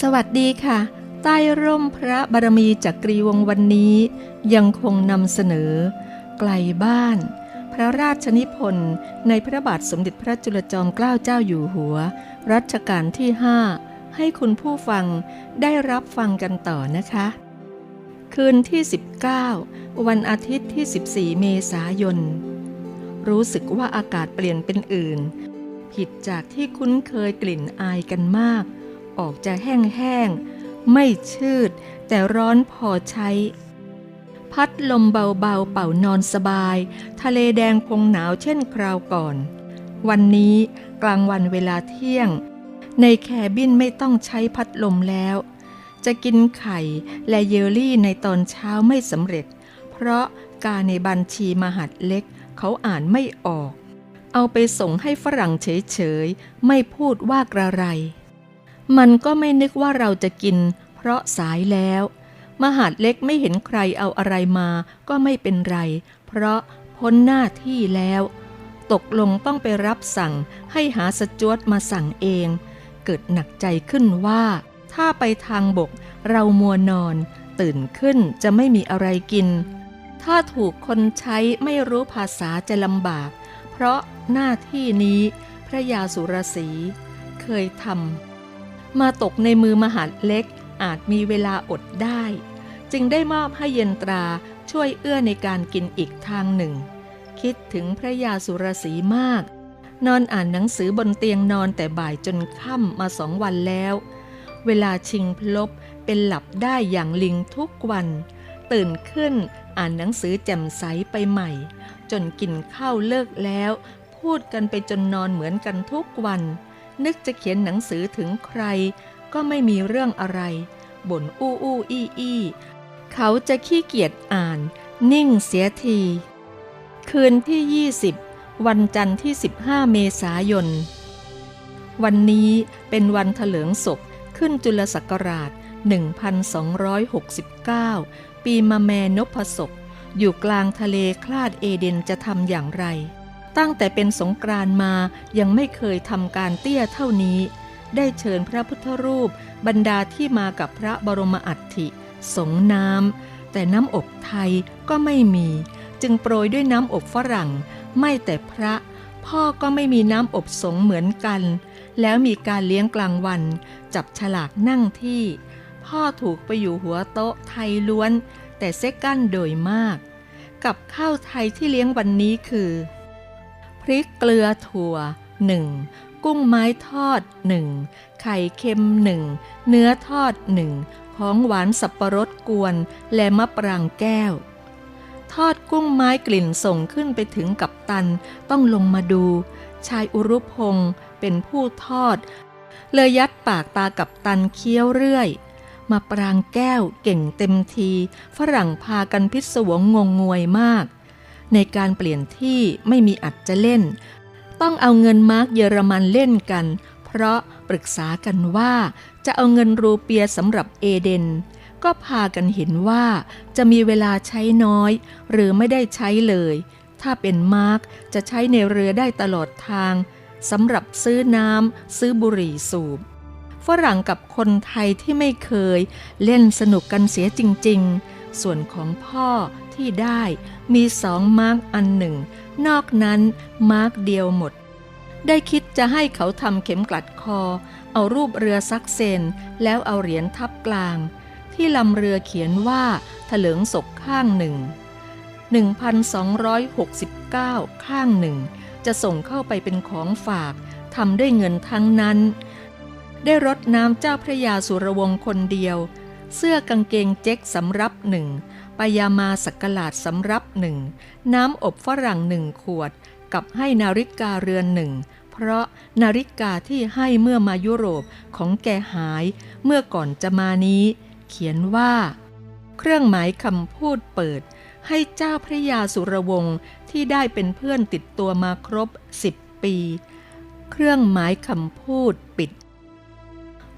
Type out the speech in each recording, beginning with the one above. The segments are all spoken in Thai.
สวัสดีค่ะ ใต้ร่มพระบารมีจักรีวงวันนี้ ยังคงนำเสนอ ไกลบ้าน พระราชนิพนธ์ในพระบาทสมเด็จพระจุลจอมเกล้าเจ้าอยู่หัว รัชกาลที่5ให้คุณผู้ฟังได้รับฟังกันต่อนะคะ คืนที่ 19 วันอาทิตย์ที่ 14 เมษายน รู้สึกว่าอากาศเปลี่ยนเป็นอื่น ผิดจากที่คุ้นเคยกลิ่นอายกันมาก ออกจะแห้งๆ ไม่ชืด แต่ร้อนพอใช้ พัดลมเบาๆ เป่านอนสบาย ทะเลแดงคงหนาวเช่นคราวก่อน วันนี้กลางวันเวลาเที่ยง ในแคบินไม่ต้องใช้พัดลมแล้ว จะกินไข่และเยลลี่ในตอนเช้าไม่สำเร็จ เพราะการในบัญชีมหัดเล็กเขาอ่านไม่ออก เอาไปส่งให้ฝรั่งเฉยๆ ไม่พูดว่ากระไร มันก็ไม่นึกว่าเราจะกิน เพราะสายแล้ว มหาดเล็กไม่เห็นใครเอาอะไรมาก็ไม่เป็นไร เพราะพ้นหน้าที่แล้ว ตกลงต้องไปรับสั่งให้หาสจวตมาสั่งเอง เกิดหนักใจขึ้นว่า ถ้าไปทางบกเรามัวนอน ตื่นขึ้นจะไม่มีอะไรกิน ถ้าถูกคนใช้ไม่รู้ภาษาจะลำบาก เพราะหน้าที่นี้พระยาสุรสี เคยทำ มาตกในมือมหาดเล็กอาจมีเวลาอดได้ จึงได้มอบให้เย็นตราช่วยเอื้อในการกินอีกทางหนึ่ง คิดถึงพระยาสุรสีมาก นอนอ่านหนังสือบนเตียงนอนแต่บ่ายจนค่ำมาสองวันแล้ว เวลาชิงพลบเป็นหลับได้อย่างลิงทุกวัน ตื่นขึ้นอ่านหนังสือแจ่มใสไปใหม่ จนกินข้าวเลิกแล้ว พูดกันไปจนนอนเหมือนกันทุกวัน นึกจะเขียนหนังสือถึงใคร ก็ไม่มีเรื่องอะไร บ่นอู้อู้อี้อี้เขาจะขี้เกียจอ่าน นิ่งเสียที คืนที่ 20 วันจันทร์ที่ 15 เมษายน วันนี้เป็นวันเถลิงศพขึ้นจุลศักราช 1269 ปีมะแมนพศพอยู่กลางทะเลคลาดเอเดนจะทำอย่างไร ตั้งแต่เป็นสงกรานมายังไม่เคยทำการเตี้ยเท่านี้ ได้เชิญพระพุทธรูป บรรดาที่มากับพระบรมอัฐิ สงน้ำแต่น้ำอบไทยก็ไม่มี จึงโปรยด้วยน้ำอบฝรั่ง ไม่แต่พระ พ่อก็ไม่มีน้ำอบสงเหมือนกัน แล้วมีการเลี้ยงกลางวัน จับฉลากนั่งที่ พ่อถูกไปอยู่หัวโต๊ะไทยล้วน แต่เซ็กกั้นโดยมาก กับข้าวไทยที่เลี้ยงวันนี้คือ ริกเกลือถั่วหนึ่งกุ้งไม้ทอดหนึ่งไข่เค็มหนึ่งเนื้อทอดหนึ่งของหวานสับประรดกวน และมะปรางแก้ว ทอดกุ้งไม้กลิ่นส่งขึ้นไปถึงกับตันต้องลงมาดู ชายอุรุพงศ์เป็นผู้ทอด เลยยัดปากตากับตันเคี้ยวเรื่อยมาปรางแก้วเก่งเต็มที ฝรั่งพากันพิศวงงงงวยมาก ในการเปลี่ยนที่ไม่มีอัดจะเล่น ต้องเอาเงินมาร์กเยอรมันเล่นกัน เพราะปรึกษากันว่าจะเอาเงินรูเปียสำหรับเอเดน ก็พากันเห็นว่าจะมีเวลาใช้น้อย หรือไม่ได้ใช้เลย ถ้าเป็นมาร์กจะใช้ในเรือได้ตลอดทางสำหรับซื้อน้ำซื้อบุหรี่สูบฝรั่งกับคนไทยที่ไม่เคยเล่นสนุกกันเสียจริง ๆ ส่วนของพ่อที่ได้ มีสองมาร์กอันหนึ่ง นอกนั้นมาร์กเดียวหมด ได้คิดจะให้เขาทำเข็มกลัดคอ เอารูปเรือซักเซน แล้วเอาเหรียญทับกลาง ที่ลำเรือเขียนว่าถลิงศกข้างหนึ่ง 1,269 ข้างหนึ่ง จะส่งเข้าไปเป็นของฝากทำด้วยเงินทั้งนั้น ได้รดน้ำเจ้าพระยาสุรวงศ์คนเดียว เสื้อกางเกงเจ๊กสำรับหนึ่ง ปายามาสักหลาดสำรับหนึ่งน้ำอบฝรั่งหนึ่งขวด กับให้นาฬิกาเรือนหนึ่งเพราะนาฬิกาที่ให้เมื่อมายุโรปของแกหายเมื่อก่อนจะมานี้ เขียนว่า เครื่องหมายคำพูดเปิด ให้เจ้าพระยาสุรวงศ์ที่ได้เป็นเพื่อนติดตัวมาครบสิบปี เครื่องหมายคำพูดปิด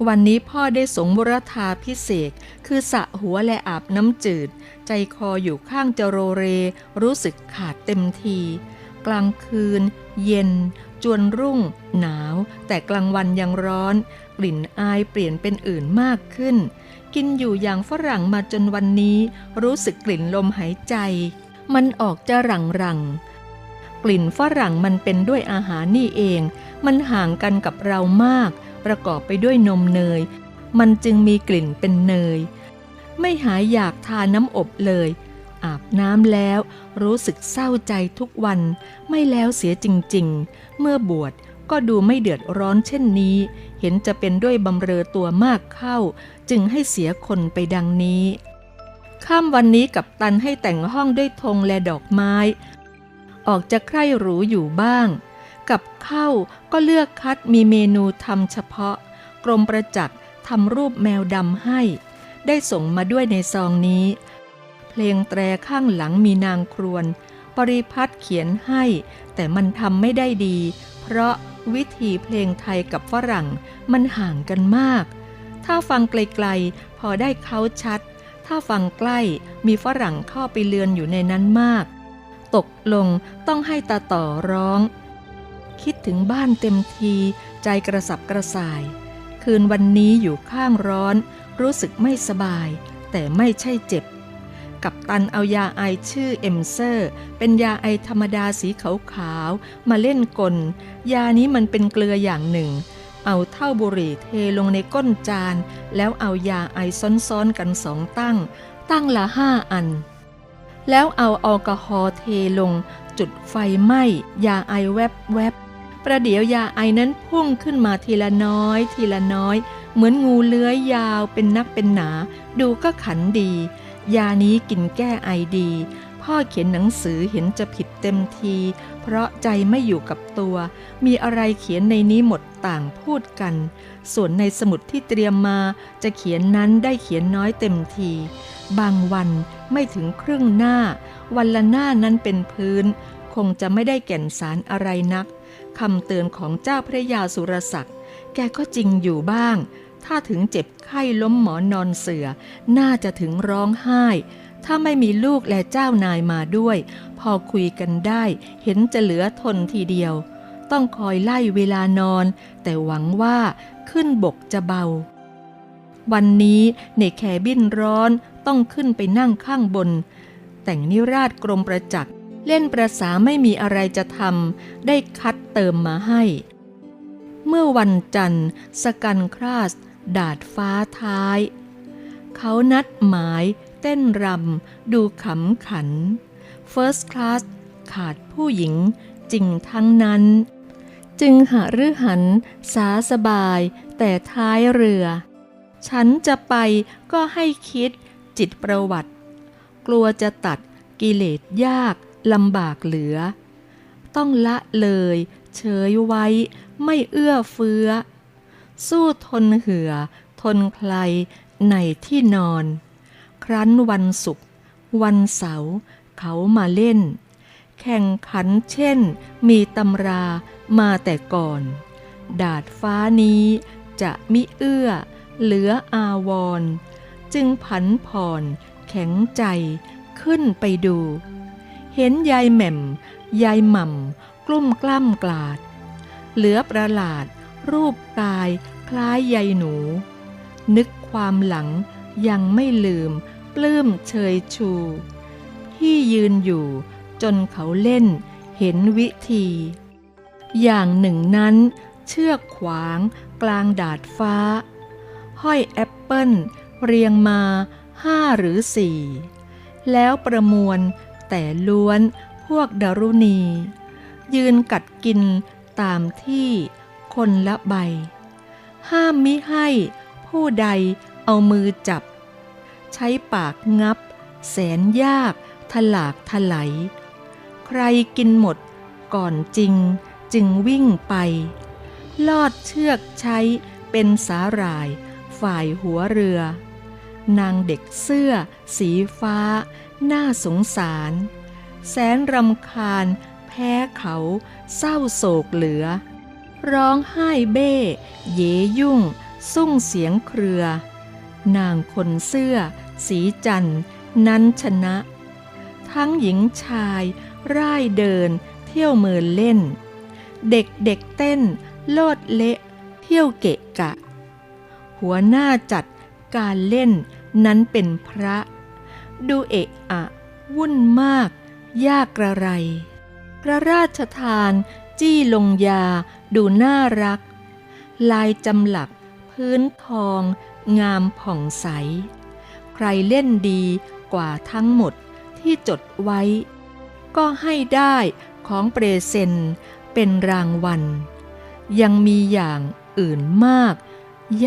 วันนี้พ่อได้สงมุรธาพิเศษ คือสะหัวและอาบน้ำจืด ใจคออยู่ข้างจโรเร รู้สึกขาดเต็มที กลางคืน เย็น จวนรุ่ง หนาว แต่กลางวันยังร้อน กลิ่นอายเปลี่ยนเป็นอื่นมากขึ้น กินอยู่อย่างฝรั่งมาจนวันนี้ รู้สึกกลิ่นลมหายใจ มันออกจะรังรังกลิ่นฝรั่งมันเป็นด้วยอาหารนี่เอง มันห่างกันกับเรามาก ประกอบไปด้วยนมเนย มันจึงมีกลิ่นเป็นเนย ไม่หายอยากทานน้ำอบเลย อาบน้ำแล้วรู้สึกเศร้าใจทุกวันไม่แล้วเสียจริงๆ เมื่อบวชก็ดูไม่เดือดร้อนเช่นนี้ เห็นจะเป็นด้วยบำเรอตัวมากเข้า จึงให้เสียคนไปดังนี้ข้ามวันนี้กับตันให้แต่งห้องด้วยธงและดอกไม้ ออกจะใคร่หรูอยู่บ้าง กับข้าวก็เลือกคัดมีเมนูทำเฉพาะ กรมประจักษ์ทำรูปแมวดำให้ ได้ส่งมาด้วยในซองนี้ เพลงแตรข้างหลังมีนางครวน ปริพัฒน์เขียนให้ แต่มันทำไม่ได้ดี เพราะวิธีเพลงไทยกับฝรั่งมันห่างกันมาก ถ้าฟังไกลๆ พอได้เขาชัด ถ้าฟังใกล้มีฝรั่งเข้าไปเลือนอยู่ในนั้นมาก ตกลงต้องให้ตาต่อร้อง คิดถึงบ้านเต็มทีใจกระสับกระส่าย คืนวันนี้อยู่ข้างร้อน รู้สึกไม่สบาย แต่ไม่ใช่เจ็บ กับตันเอายาไอชื่อเอมเซอร์ เป็นยาไอธรรมดาสีขาวๆมาเล่นกล ยานี้มันเป็นเกลืออย่างหนึ่ง เอาเท่าบุหรี่เทลงในก้นจาน แล้วเอายาไอซ้อนๆกันสองตั้ง ตั้งละห้าอัน แล้วเอาแอลกอฮอล์เทลงจุดไฟไหม้ยาไอแวบแวบๆ ประเดี๋ยวยาไอนั้นพุ่งขึ้นมาทีละน้อย ทีละน้อย เหมือนงูเลื้อยยาวเป็นนักเป็นหนา ดูก็ขันดี ยานี้กินแก้ไอดี พ่อเขียนหนังสือเห็นจะผิดเต็มที เพราะใจไม่อยู่กับตัว มีอะไรเขียนในนี้หมดต่างพูดกัน ส่วนในสมุดที่เตรียมมาจะเขียนนั้นได้เขียนน้อยเต็มที บางวันไม่ถึงครึ่งหน้า วันละหน้านั้นเป็นพื้น คงจะไม่ได้แก่นสารอะไรนัก คำเตือนของเจ้าพระยาสุรศักดิ์แกก็จริงอยู่บ้าง ถ้าถึงเจ็บไข้ล้มหมอนนอนเสือ น่าจะถึงร้องไห้ ถ้าไม่มีลูกและเจ้านายมาด้วย พอคุยกันได้ เห็นจะเหลือทนทีเดียว ต้องคอยไล่เวลานอน แต่หวังว่าขึ้นบกจะเบา วันนี้ในแคบินร้อนต้องขึ้นไปนั่งข้างบน แต่งนิราชกรมประจักษ์ เล่นประษาไม่มีอะไรจะทำได้คัดเติมมาให้ เมื่อวันจันทร์ สกันคราส ดาดฟ้าท้าย เขานัดหมายเต้นรำดูขำขัน First Class ขาดผู้หญิงจริงทั้งนั้น จึงหารือหันสาสบายแต่ท้ายเรือ ฉันจะไปก็ให้คิดจิตประวัติ กลัวจะตัดกิเลสยาก ลำบากเหลือ ต้องละเลยเฉยไว้ไม่เอื้อเฟื้อ สู้ทนเหือ ทนใครในที่นอน ครั้นวันศุกร์วันเสาร์เขามาเล่น แข่งขันเช่น มีตำรามาแต่ก่อน ดาดฟ้านี้จะมิเอื้อ เหลืออาวร จึงผันผ่อนแข็งใจขึ้นไปดู เห็นยายแหม่ม ยายหม่ำกลุ้มกล้ำกลาด เหลือประหลาด รูปกาย คล้ายยายหนู นึกความหลังยังไม่ลืม ปลื้มเชยชู ที่ยืนอยู่จนเขาเล่นเห็นวิธี อย่างหนึ่งนั้น เชือกขวางกลางดาดฟ้า ห้อยแอปเปิลเรียงมาห้าหรือสี่ แล้วประมวล แต่ล้วนพวกดารุณี ยืนกัดกินตามที่คนละใบ ห้ามมิให้ผู้ใดเอามือจับ ใช้ปากงับ แสนยากถลากถลายใครกินหมดก่อนจริงจึงวิ่งไป ลอดเชือกใช้เป็นสาหร่ายฝ่ายหัวเรือ นางเด็กเสื้อสีฟ้า น่าสงสาร แสนรำคาญ แพ้เขาเศร้าโศกเหลือ ร้องไห้เบ้ เยยุ่ง สุ่งเสียงเครือ นางคนเสื้อ สีจันนั้นชนะ ทั้งหญิงชายร่ายเดิน เที่ยวเมินเล่น เด็กเด็กเต้น โลดเละ เที่ยวเกะกะ หัวหน้าจัดการเล่นนั้นเป็นพระ ดูเอะอะ วุ่นมาก ยากกระไร พระราชทาน จี้ลงยา ดูน่ารัก ลายจำหลัก พื้นทอง งามผ่องใส ใครเล่นดีกว่าทั้งหมดที่จดไว้ ก็ให้ได้ของเปรเซนเป็นรางวัล ยังมีอย่างอื่นมาก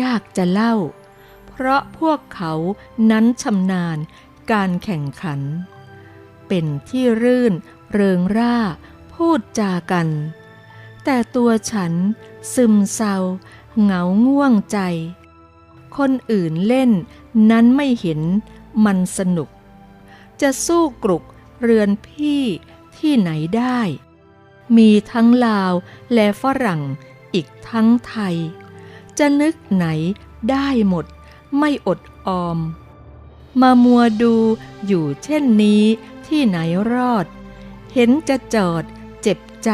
ยากจะเล่า เพราะพวกเขานั้นชำนาญ การแข่งขัน เป็นที่รื่นเริงร่าพูดจากัน แต่ตัวฉันซึมเศร้าเหงาง่วงใจ คนอื่นเล่นนั้นไม่เห็นมันสนุก จะสู้กรุกเรือนพี่ที่ไหนได้ มีทั้งลาวและฝรั่งอีกทั้งไทย จะนึกไหนได้หมดไม่อดออม มามัวดูอยู่เช่นนี้ที่ไหนรอด เห็นจะจอดเจ็บใจ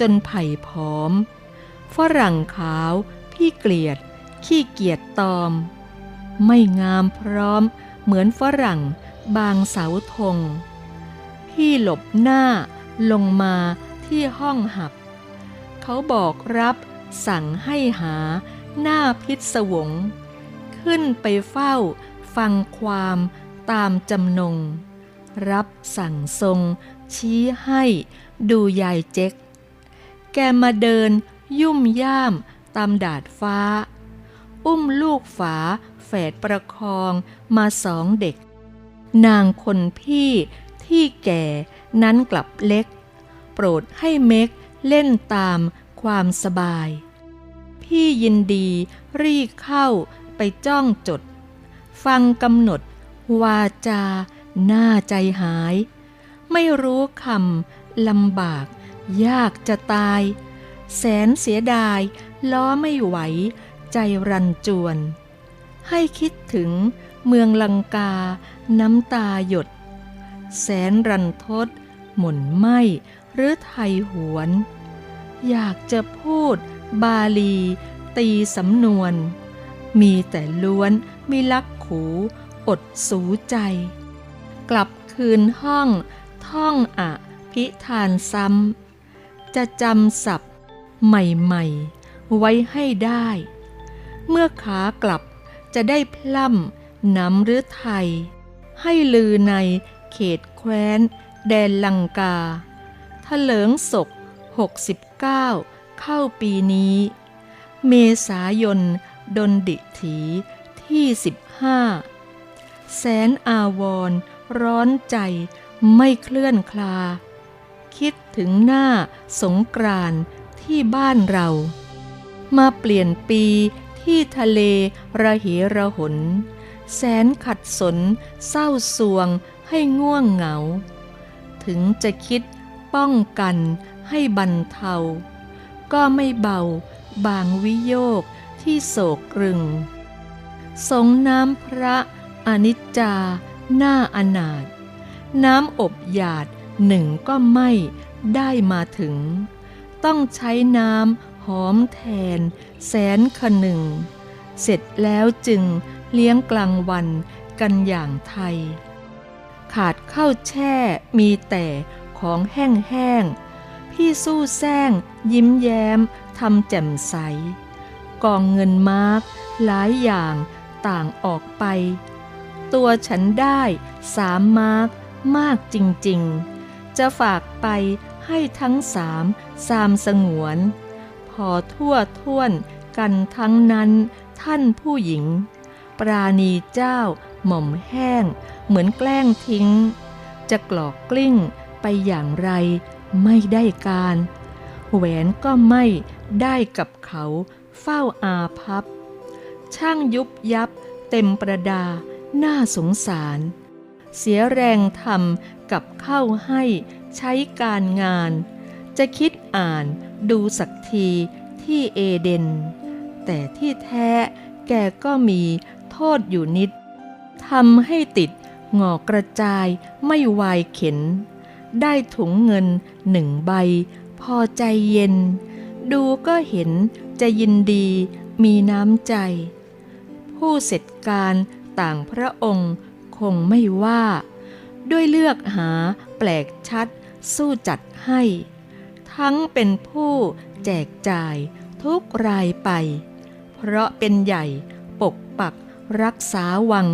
จนไผ่ผอม ฝรั่งขาวพี่เกลียด ขี้เกียจตอม ไม่งามพร้อมเหมือนฝรั่งบางเสาธง พี่หลบหน้าลงมาที่ห้องหับ เขาบอกรับสั่งให้หาหน้าพิศวง ขึ้นไปเฝ้า ฟังความตามจำนง รับสั่งทรง ชี้ให้ดูยายเจ๊ก แกมาเดินยุ่มย่ามตามดาดฟ้า อุ้มลูกฝาแฝดประคองมาสองเด็ก นางคนพี่ที่แก่นั้นกลับเล็ก โปรดให้เม็กเล่นตามความสบาย พี่ยินดีรีเข้าไปจ้องจด ฟังกำหนด วาจา หน้าใจหาย ไม่รู้คำลำบาก ยากจะตาย แสนเสียดาย ล้อไม่ไหว ใจรันจวน ให้คิดถึงเมืองลังกา น้ำตาหยด แสนรันทด หม่นไหมหรือไทยหวน อยากจะพูด บาลี ตีสำนวน มีแต่ล้วนมีลักูอดสูใจ กลับคืนห้อง ท่องอะพิธานซ้ำ จะจำศัพท์ใหม่ๆ ไว้ให้ได้ เมื่อขากลับจะได้พล่ำน้ำหรือไทย ให้ลือในเขตแคว้น แดนลังกาทะเลิงศก 69 เข้าปีนี้ เมษายนดนดิถีที่ 5แสนอาวร ร้อนใจไม่เคลื่อนคลา คิดถึงหน้าสงกรานต์ที่บ้านเรา มาเปลี่ยนปีที่ทะเลระเหระหน แสนขัดสนเศร้าสวงให้ง่วงเหงา ถึงจะคิดป้องกันให้บรรเทา ก็ไม่เบาบางวิโยกที่โศกกรึง สงน้ำพระอนิจจา หน้าอนาถน้ำอบหยาดหนึ่งก็ไม่ได้มาถึง ต้องใช้น้ำหอมแทน แสนขหนึ่ง เสร็จแล้วจึงเลี้ยงกลางวันกันอย่างไทย ขาดข้าวแช่มีแต่ของแห้งๆ พี่สู้แซงยิ้มแย้มทำแจ่มใส กองเงินมาร์กหลายอย่าง ต่างออกไป ตัวฉันได้สามมาร์กมากจริงๆ จะฝากไปให้ทั้งสามสามสงวน พอทั่วท่วนกันทั้งนั้นท่านผู้หญิง ปราณีเจ้าหม่อมแห้ง เหมือนแกล้งทิ้ง จะกรอกกลิ้งไปอย่างไรไม่ได้การ แหวนก็ไม่ได้กับเขาเฝ้าอาพับ ช่างยุบยับ เต็มประดา น่าสงสาร เสียแรงทำกับเข้าให้ใช้การงาน จะคิดอ่านดูสักทีที่เอเดน แต่ที่แท้แกก็มีโทษอยู่นิดทำให้ติดหงอกกระจายไม่วายเข็น ได้ถุงเงินหนึ่งใบ พอใจเย็น ดูก็เห็นจะยินดีมีน้ำใจ ผู้เสร็จการต่างพระองค์คงไม่ว่า ด้วยเลือกหาแปลกชัดสู้จัดให้ ทั้งเป็นผู้แจกจ่ายทุกรายไป เพราะเป็นใหญ่ปกปักรักษาวัง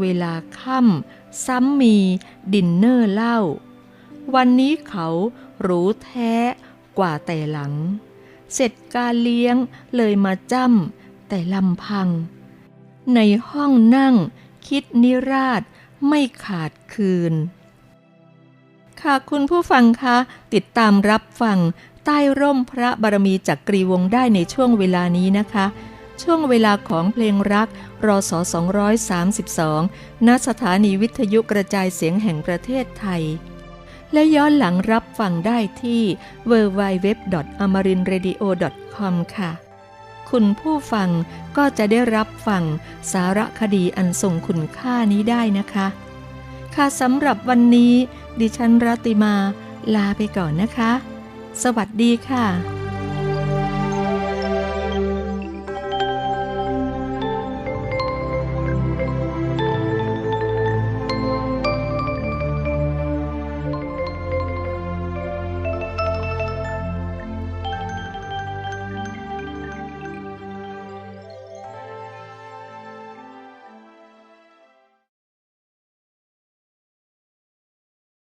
เวลาค่ำซ้ำมีดินเนอร์เล้าวันนี้เขารู้แท้กว่าแต่หลัง เสร็จการเลี้ยงเลยมาจ้ำแต่ลำพัง ในห้องนั่ง คิดนิราชไม่ขาดคืน ค่ะคุณผู้ฟังคะ ติดตามรับฟังใต้ร่มพระบารมีจักกรีวงได้ในช่วงเวลานี้นะคะ ช่วงเวลาของเพลงรักรอส232ณสถานีวิทยุกระจายเสียงแห่งประเทศไทย และย้อนหลังรับฟังได้ที่ www.amarinradio.com ค่ะ คุณผู้ฟังก็จะได้รับฟังสารคดีอันทรงคุณค่านี้ได้นะคะ ค่ะสำหรับวันนี้ ดิฉันรัติมาลาไปก่อนนะคะ สวัสดีค่ะ